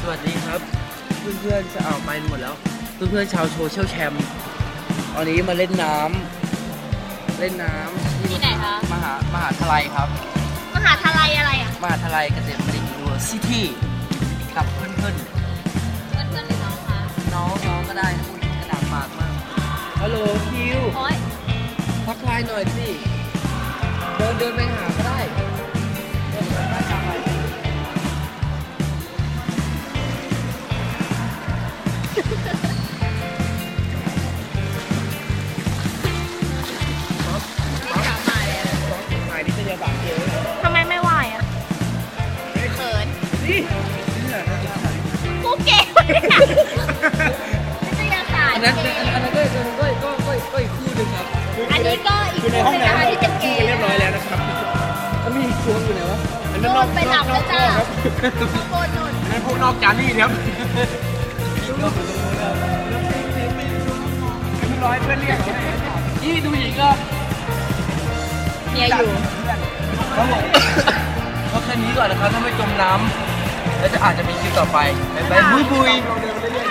สวัสดีครับ เพื่อนๆจะออกไปหมดแล้ว เพื่อนๆชาวโซเชียลแชมป์ตอนนี้มาเล่นน้ำเล่นน้ำที่ไหนคะ มหามหาทลายครับ มหาทลายอะไรอะ มหาทลายเกษตรบัณฑิตยูนิเวอร์ซิตี้กับเพื่อนๆเพื่อนเพื่อนหรือน้องคะน้องน้องก็ได้นะคุณกระดาษปากมากฮัลโหลคิวโอ๊ยทักทายหน่อยสิเดินเดินไป นนี่กูเก่งเนี่ยวิทยาศาสตร์อันนั้นเก่งอันนั้นก็อันนั้นก็ก็ก็ก็อีกคู่หนึ่งครับอันนี้ก็อีกคือในคู่ห้องหนึงนะคะน้ำที่จะเก่งเรียบร้อยแล้วนะครับแล้วมีอีกช่วงอยู่ไหนวะอันนั้นนอกไปหลับแล้วจ้า ครับข้างบนนู่นอันนั้นพวกนอกจานนี่ครับเรียบร้อยเพื่อนเรียกนี่ดูอีกก็เนี่ยอยู่ ครับผมก็แค่ นี้ก่อนนะครับถ้าไม่จมน้ำแล้วจะอาจจะมีคลิปต่อไปไปไปบุยบุยเราเดินไปเรื่อย